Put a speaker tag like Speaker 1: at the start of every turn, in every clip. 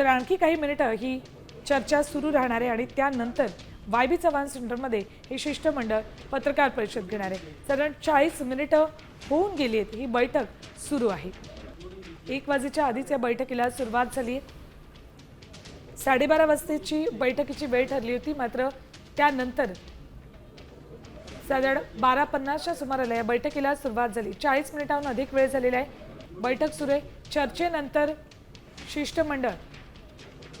Speaker 1: तर आणखी काही मिनिटं ही चर्चा सुरू राहणार आहे आणि त्यानंतर वाय बी चव्हाण सेंटरमध्ये हे शिष्टमंडळ पत्रकार परिषद घेणार आहे. साधारण चाळीस मिनिटं होऊन गेली आहेत. ही बैठक सुरू आहे. एक वाजेच्या आधीच या बैठकीला सुरुवात झाली आहे. साडेबारा वाजताची बैठकीची वेळ ठरली होती. मात्र त्यानंतर साधारण बारा पन्नासच्या सुमाराला या बैठकीला सुरुवात झाली. चाळीस मिनिटांहून अधिक वेळ झालेला आहे. बैठक सुरू आहे. चर्चेनंतर शिष्टमंडळ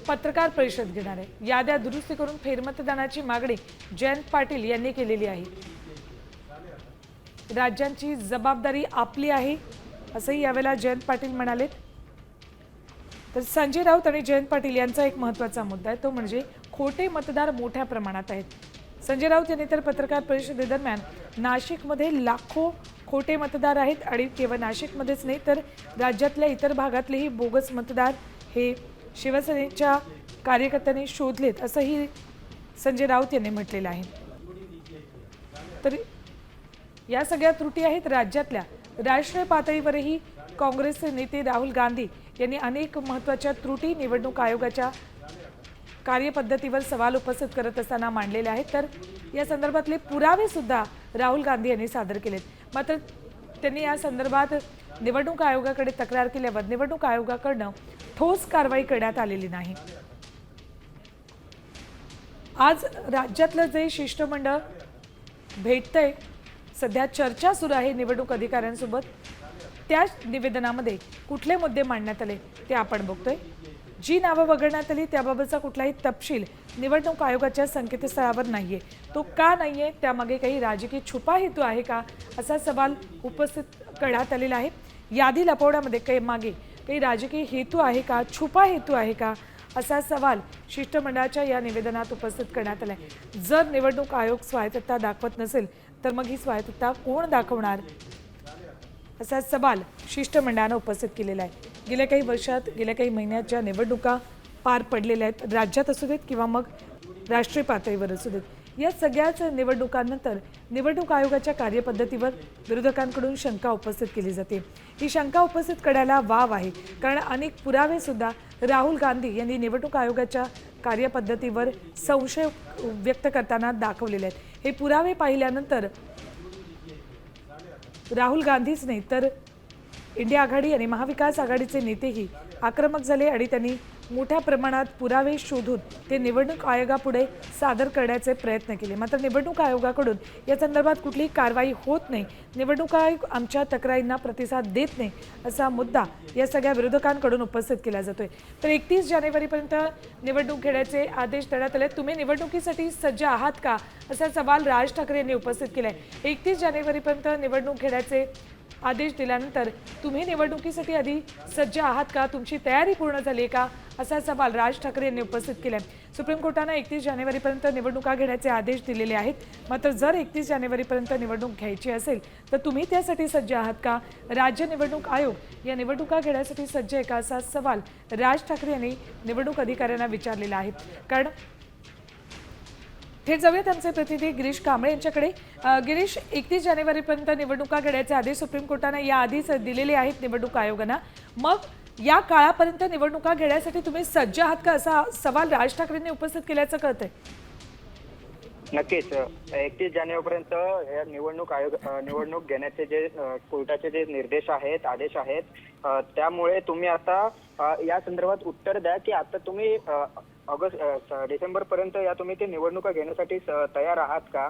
Speaker 1: पत्रकार परिषद घेणार आहे. याद्या दुरुस्ती करून फेरमतदानाची मागणी जयंत पाटील यांनी केलेली आहे. राज्यांची जबाबदारी आपली आहे असंही यावेळेला जयंत पाटील म्हणाले. तर संजय राऊत आणि जयंत पाटील यांचा एक महत्त्वाचा मुद्दा आहे तो म्हणजे खोटे मतदार मोठ्या प्रमाणात आहेत. संजय राऊत यांनी तर पत्रकार परिषदेदरम्यान नाशिकमध्ये लाखो खोटे मतदार आहेत आणि केवळ नाशिकमध्येच नाही तर राज्यातल्या इतर भागातलेही बोगस मतदार हे शिवसेनेच्या कार्यकर्त्यांनी शोधलेत असंही संजय राऊत यांनी म्हटलेलं आहे. तर या सगळ्या त्रुटी आहेत राज्यातल्या. राष्ट्रीय पातळीवरही काँग्रेसचे नेते राहुल गांधी यांनी अनेक महत्त्वाच्या त्रुटी निवडणूक आयोगाच्या कार्यपद्धतीवर सवाल उपस्थित करत असताना मांडलेले आहेत. तर या संदर्भातले पुरावेसुद्धा राहुल गांधी यांनी सादर केलेत. मात्र त्यांनी या संदर्भात निवडणूक आयोगाकडे तक्रार केल्यावर निवडणूक आयोगाकडनं ठोस कारवाई करण्यात आलेली नाही. आज राज्यातलं जे शिष्टमंडळ भेटतंय सध्या चर्चा सुरू आहे निवडणूक अधिकाऱ्यांसोबत. त्या निवेदनामध्ये कुठले मुद्दे मांडण्यात आले ते आपण बघतोय. जी नावं वगळण्यात आली त्याबाबतचा कुठलाही तपशील निवडणूक आयोगाच्या संकेतस्थळावर नाहीये. तो का नाही आहे त्यामागे काही राजकीय छुपा हेतू आहे का असा सवाल उपस्थित करण्यात आलेला आहे. यादी लपवण्यामध्ये काही मागे काही राजकीय हेतू आहे का छुपा हेतू आहे का असा सवाल शिष्टमंडळाच्या या निवेदनात उपस्थित करण्यात आलाय. जर निवडणूक आयोग स्वायत्तता दाखवत नसेल तर मग ही स्वायत्तता कोण दाखवणार? असा सवाल शिष्टमंडळानं उपस्थित केलेला आहे. गेल्या काही वर्षात गेल्या काही महिन्यात ज्या निवडणुका पार पडलेल्या आहेत राज्यात असू देत किंवा मग राष्ट्रीय पातळीवर असू देत या सगळ्याच निवडणुकांनंतर निवडणूक आयोगाच्या कार्यपद्धतीवर विरोधकांकडून शंका उपस्थित केली जाते. ही शंका उपस्थित करायला वाव आहे. कारण अनेक पुरावेसुद्धा राहुल गांधी यांनी निवडणूक आयोगाच्या कार्यपद्धतीवर संशय व्यक्त करताना दाखवलेले आहेत. हे पुरावे पाहिल्यानंतर राहुल गांधीच नाही तर इंडिया आघाडी आणि महाविकास आघाडीचे नेतेही आक्रमक झाले आणि त्यांनी मोठ्या प्रमाणात पुरावे शोधून ते निवडणूक आयोगापुढे सादर करण्याचे प्रयत्न केले. मात्र निवडणूक आयोगाकडून या संदर्भात कुठलीही कारवाई होत नाही. निवडणूक आयोग आमच्या तक्रारींना प्रतिसाद देत नाही असा मुद्दा या सगळ्या विरोधकांकडून उपस्थित केला जातोय. तर एकतीस जानेवारीपर्यंत निवडणूक घेण्याचे आदेश देण्यात आले. तुम्ही निवडणुकीसाठी सज्ज आहात का? असा सवाल राज ठाकरे यांनी उपस्थित केला आहे एकतीस जानेवारीपर्यंत निवडणूक घेण्याचे आदेश दिल्यानंतर तुम्ही निवडणुकीसाठी आधी सज्ज आहात का? तुमची तयारी पूर्ण झाली आहे का? असा सवाल राज ठाकरे यांनी उपस्थित केला सुप्रीम कोर्टानं एकतीस जानेवारीपर्यंत निवडणुका घेण्याचे आदेश दिलेले आहेत. मात्र जर एकतीस जानेवारीपर्यंत निवडणूक घ्यायची असेल तर तुम्ही त्यासाठी सज्ज आहात का? राज्य निवडणूक आयोग या निवडणुका घेण्यासाठी सज्ज आहे का? असा सवाल राज ठाकरे यांनी निवडणूक अधिकाऱ्यांना विचारलेला आहे. कारण थेट जाऊयात आमचे प्रतिनिधी गिरीश कांबळे यांच्याकडे. गिरीश एकतीस जानेवारीपर्यंत निवडणुका घेण्याचे आदेश सुप्रीम कोर्टानं याआधीच दिलेले आहेत निवडणूक आयोगांना. मग या काळापर्यंत निवडणुका घेण्यासाठी तुम्ही सज्ज आहात का? असा सवाल राज ठाकरेंनी उपस्थित केल्याचं कळतंय.
Speaker 2: नक्कीच. एकतीस जानेवारीपर्यंत या निवडणूक आयोग निवडणूक घेण्याचे जे कोर्टाचे जे निर्देश आहेत आदेश आहेत त्यामुळे तुम्ही आता या संदर्भात उत्तर द्या की आता तुम्ही ऑगस्ट डिसेंबर पर्यंत या तुम्ही ते निवडणुका घेण्यासाठी तयार आहात का?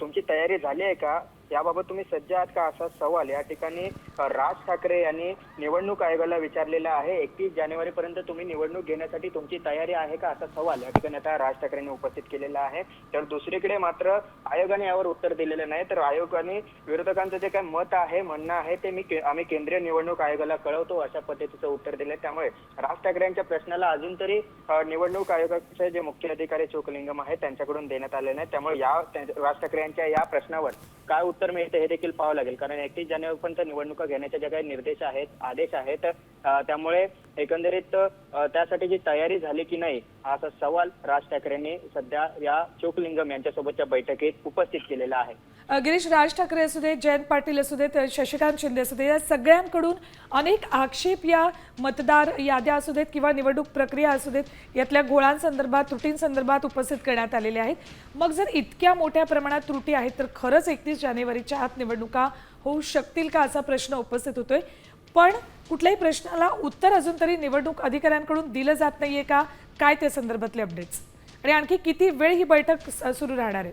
Speaker 2: तुमची तयारी झाली आहे का? याबाबत तुम्ही सज्ज आहात का असा सवाल या ठिकाणी राज ठाकरे यांनी निवडणूक आयोगाला विचारलेला आहे. एकतीस जानेवारी पर्यंत तुम्ही निवडणूक घेण्यासाठी तुमची तयारी आहे का असा सवाल या ठिकाणी आता राज ठाकरेंनी उपस्थित केलेला आहे. तर दुसरीकडे मात्र आयोगाने यावर उत्तर दिलेलं नाही. तर आयोगाने विरोधकांचं जे काय मत आहे म्हणणं आहे ते मी के- आम्ही केंद्रीय निवडणूक आयोगाला कळवतो अशा पद्धतीचं उत्तर दिलंय. त्यामुळे राज ठाकरे यांच्या प्रश्नाला अजून तरी निवडणूक आयोगाचे जे मुख्य अधिकारी चोकलिंगम आहेत त्यांच्याकडून देण्यात आले नाही. त्यामुळे या राज ठाकरे यांच्या या प्रश्नावर काय उत्तर मिळते हे देखील पाहावं लागेल. कारण एकतीस जानेवारीपर्यंत निवडणुका घेण्याच्या जे काही निर्देश आहेत आदेश आहेत त्यामुळे एकंदरीत त्यासाठी जी तयारी झाली की नाही असा सवाल राज ठाकरेंनी सध्या या चोकलिंगम यांच्यासोबतच्या बैठकीत उपस्थित केलेला आहे.
Speaker 1: गिरीश राज ठाकरे असू देत जयंत पाटील असू देत शशिकांत शिंदे असू देत या सगळ्यांकडून अनेक आक्षेप या मतदार याद्या असू देत किंवा निवडणूक प्रक्रिया असू देत यातल्या घोळांसंदर्भात त्रुटींसंदर्भात उपस्थित करण्यात आलेले आहेत. मग जर इतक्या मोठ्या प्रमाणात त्रुटी आहेत तर खरंच एकतीस जानेवारीच्या आत निवडणुका होऊ शकतील का असा प्रश्न उपस्थित होतोय. पण कुठल्याही प्रश्नाला उत्तर अजून तरी निवडणूक अधिकाऱ्यांकडून दिलं जात नाहीये का? काय त्या संदर्भातले अपडेट्स आणि आणखी किती वेळ ही बैठक सुरू राहणार आहे?